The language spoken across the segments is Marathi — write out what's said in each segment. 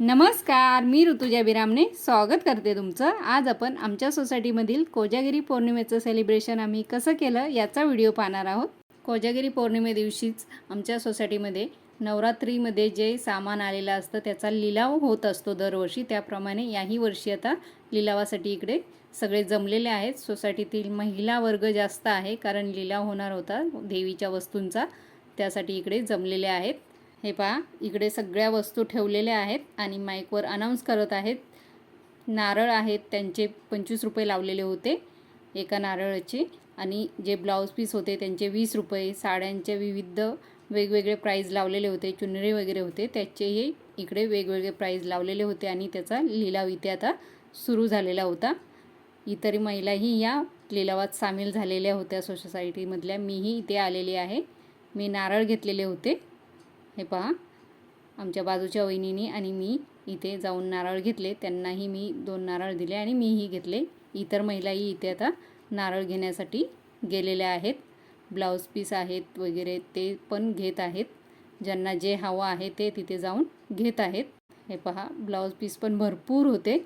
नमस्कार मी ऋतुजा बिरामने स्वागत करते तुमचं. आज आपण आमच्या सोसायटीमधील कोजागिरी पौर्णिमेचं सेलिब्रेशन आम्ही कसं केलं याचा व्हिडिओ पाहणार आहोत. कोजागिरी पौर्णिमे दिवशीच आमच्या सोसायटीमध्ये नवरात्रीमध्ये जे सामान आलेलं असतं त्याचा लिलाव होत असतो दरवर्षी. त्याप्रमाणे याही वर्षी आता लिलावासाठी इकडे सगळे जमलेले आहेत. सोसायटीतील महिला वर्ग जास्त आहे कारण लिलाव होणार होता देवीच्या वस्तूंचा. त्यासाठी इकडे जमलेले आहेत. हे पहा इकडे सगळ्या वस्तू ठेवलेल्या आहेत आणि माईकवर अनाऊन्स करत आहेत. नारळ आहेत त्यांचे पंचवीस रुपये लावलेले होते एका नारळाचे. आणि जे ब्लाऊज पीस होते त्यांचे वीस रुपये. साड्यांचे विविध वेगवेगळे प्राईज लावलेले होते चुनरी वगैरे होते. त्याचेही इकडे वेगवेगळे प्राईज लावलेले होते आणि त्याचा लिलाव इथे आता सुरू झालेला होता. इतर महिलाही या लिलावात सामील झालेल्या होत्या सोसायटीमधल्या मीही इथे आलेली आहे. मी नारळ घेतलेले होते. हे पहा. आमच्या बाजूच्या वहिनीनी आणि मी इथे जाऊन नारळ घेतले. त्यांनाही मी दोन नारळ दिले आणि मीही घेतले. इतर महिलाही इथे आता नारळ घेण्यासाठी गेलेल्या आहेत. ब्लाऊज पीस आहेत वगैरे ते पण घेत आहेत. ज्यांना जे हवं आहे ते तिथे जाऊन घेत आहेत. हे पहा ब्लाऊज पीस पण भरपूर होते.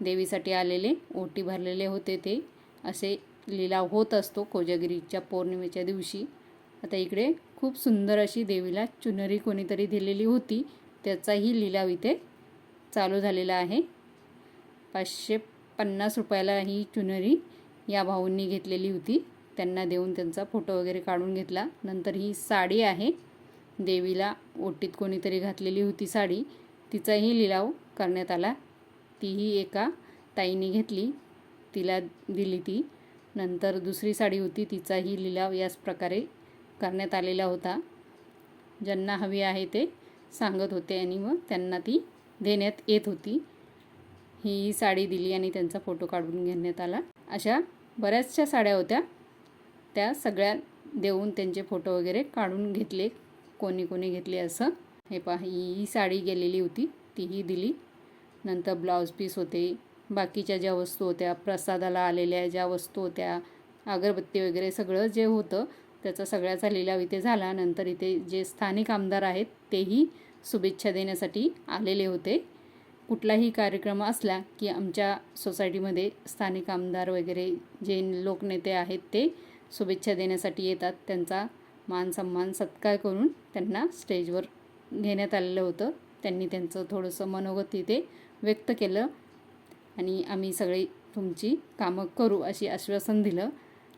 देवीसाठी आलेले ओटी भरलेले होते ते. असे लिलाव होत असतो कोजागिरीच्या पौर्णिमेच्या दिवशी. आता इकडे खूप सुंदर अशी देवीला चुनरी कोणीतरी दिलेली होती. त्याचाही लिलाव इथे चालू झालेला आहे. पाचशे पन्नास रुपयाला ही चुनरी या भाऊंनी घेतलेली होती. त्यांना देऊन त्यांचा फोटो वगैरे काढून घेतला. नंतर ही साडी आहे. देवीला ओटीत कोणीतरी घातलेली होती साडी. तिचाही लिलाव करण्यात आला. तीही एका ताईने घेतली. तिला दिली ती. नंतर दुसरी साडी होती. तिचाही लिलाव याच प्रकारे करण्यात आलेला होता. ज्यांना हवी आहे ते सांगत होते आणि मग त्यांना ती देण्यात येत होती. ही साडी दिली आणि त्यांचा फोटो काढून घेण्यात आला. अशा बऱ्याचशा साड्या होत्या. त्या सगळ्या देऊन त्यांचे फोटो वगैरे काढून घेतले. कोणी कोणी घेतले असं. हे पहा ही साडी गेलेली होती. तीही दिली. नंतर ब्लाऊज पीस होते. बाकीच्या ज्या वस्तू होत्या प्रसादाला आलेल्या ज्या वस्तू होत्या अगरबत्ती वगैरे सगळं जे होतं त्याचा सगळ्याचा लिलाव इथे झाला नंतर इथे जे स्थानिक आमदार आहेत तेही शुभेच्छा देण्यासाठी आलेले होते. कुठलाही कार्यक्रम असला की आमच्या सोसायटीमध्ये स्थानिक आमदार वगैरे जे लोकनेते आहेत ते शुभेच्छा देण्यासाठी येतात. त्यांचा मान सन्मान सत्कार करून त्यांना स्टेजवर घेण्यात आलेलं होतं. त्यांनी त्यांचं थोडंसं मनोगत तिथे व्यक्त केलं आणि आम्ही सगळी तुमची कामं करू अशी आश्वासन दिलं.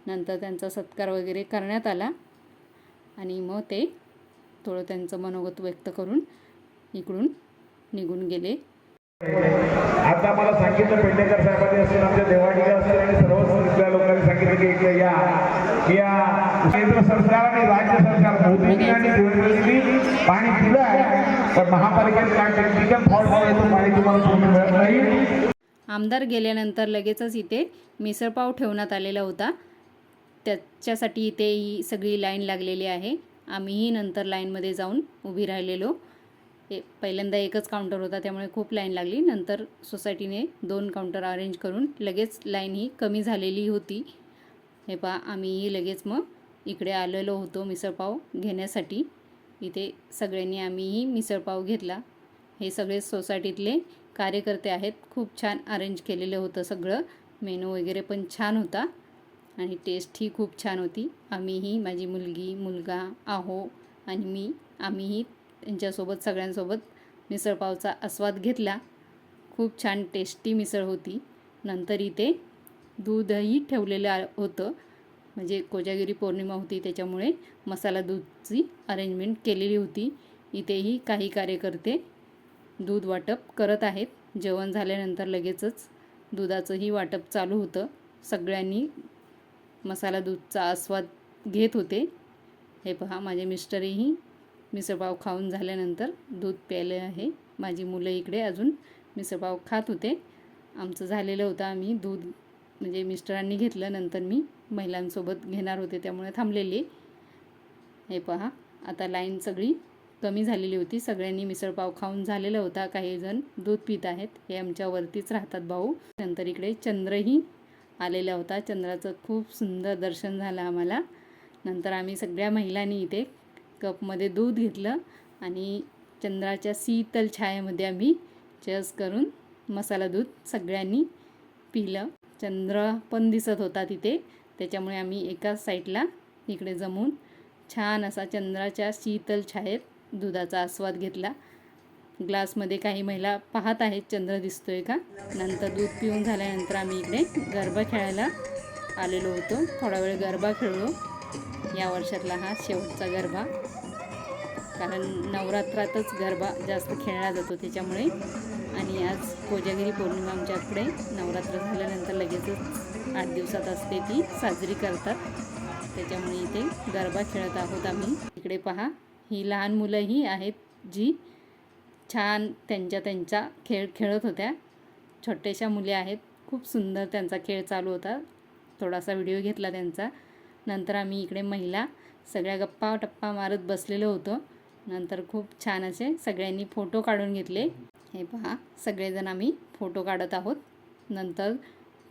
नंतर त्यांचा सत्कार वगैरे करण्यात आला. आणि मग ते थोडं त्यांचं मनोगत व्यक्त करून इकडून निघून गेले. आता मला सांगितलं पेडणेकर साहेबांनी असेल आमच्या देवाडीला असेल आणि सर्व लोकांनी सांगितलं की इकडे या. या केंद्र सरकार आणि राज्य सरकार मोदींनी आणि देवेंद्रजींनी पाणी दिलं आहे. पण महापालिकेत काय टेक्निकल फॉल्ट आहे तो पाणी तुम्हाला पूर्ण मिळत नाही. आमदार गेल्यानंतर लगेचच इथे मिसळपाव ठेवण्यात आलेला होता. त्याच्यासाठी इथे ही सगळी लाईन लागलेली आहे. आम्हीही नंतर लाईनमध्ये जाऊन उभी राहिलेलो. ए पहिल्यांदा एकच काउंटर होता त्यामुळे खूप लाईन लागली. नंतर सोसायटीने दोन काउंटर अरेंज करून लगेच लाईन ही कमी झालेली होती. हे पहा आम्हीही लगेच मग इकडे आलेलो होतो मिसळपाव घेण्यासाठी. इथे सगळ्यांनी आम्हीही मिसळपाव घेतला. हे सगळे सोसायटीतले कार्यकर्ते आहेत. खूप छान अरेंज केलेलं होतं सगळं. मेनू वगैरे पण छान होता. आणि टेस्टही खूप छान होती. आम्हीही माझी मुलगी मुलगा आहो आणि मी आम्हीही त्यांच्यासोबत सगळ्यांसोबत मिसळपावचा आस्वाद घेतला. खूप छान टेस्टी मिसळ होती. नंतर इथे दूधही ठेवलेलं आ- होतं. म्हणजे कोजागिरी पौर्णिमा होती त्याच्यामुळे मसाला दूधची अरेंजमेंट केलेली होती. इथेही काही कार्यकर्ते दूध वाटप करत आहेत. जेवण झाल्यानंतर लगेचच दुधाचंही वाटप चालू होतं. सगळ्यांनी मसाला दूधचा आस्वाद घेत होते. हे पहा माझे मिस्टरही मिसळपाव खाऊन झाल्यानंतर दूध प्यायले आहे. माझी मुलं इकडे अजून मिसळपाव खात होते. आमचं झालेलं होतं आम्ही दूध म्हणजे मिस्टरांनी घेतलं नंतर मी महिलांसोबत घेणार होते त्यामुळे थांबलेले. हे पहा आता लाईन सगळी कमी झालेली होती. सगळ्यांनी मिसळपाव खाऊन झालेला होता. काही जण दूध पित आहेत. हे आमच्यावरतीच राहतात भाऊ. नंतर इकडे चंद्रही आलेला होता. चंद्राचं खूप सुंदर दर्शन झालं आम्हाला. नंतर आम्ही सगळ्या महिलांनी इथे कपमध्ये दूध घेतलं आणि चंद्राच्या शीतल छायेमध्ये आम्ही चस करून मसाला दूध सगळ्यांनी पिलं. चंद्र पण दिसत होता तिथे. त्याच्यामुळे आम्ही एकाच साईडला इकडे जमून छान असा चंद्राच्या शीतल छायेत दुधाचा आस्वाद घेतला. ग्लासमध्ये काही महिला पाहत आहेत चंद्र दिसतोय का? नंतर दूध पिऊन झाल्यानंतर आम्ही इकडे गरबा खेळायला आलेलो होतो. थोडा वेळ गरबा खेळलो. या वर्षातला हा शेवटचा गरबा. कारण नवरात्रातच गरबा जास्त खेळला जातो त्याच्यामुळे. आणि आज कोजागिरी पौर्णिमा आमच्याकडे नवरात्र झाल्यानंतर लगेचच आठ दिवसात असते ती. साजरी करतात. त्याच्यामुळे इथे गरबा खेळत आहोत आम्ही. इकडे पहा. ही लहान मुलंही आहेत जी छान त्यांच्या त्यांचा खेळ खेळत होत्या. छोट्याशा मुली आहेत. खूप सुंदर त्यांचा खेळ चालू होता. थोडासा व्हिडिओ घेतला त्यांचा. नंतर आम्ही इकडे महिला सगळ्या गप्पा टप्पा मारत बसलेलो होतो. नंतर खूप छान असे सगळ्यांनी फोटो काढून घेतले. हे पहा सगळेजण आम्ही फोटो काढत आहोत. नंतर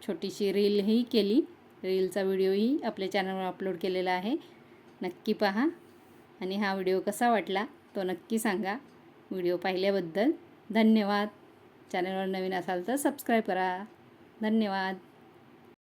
छोटीशी रीलही केली. रीलचा व्हिडिओही आपल्या चॅनलवर अपलोड केलेला आहे. नक्की पहा. आणि हा व्हिडिओ कसा वाटला तो नक्की सांगा. व्हिडिओ पाहिल्याबद्दल धन्यवाद. चॅनलवर नवीन असाल तर सबस्क्राईब करा. धन्यवाद.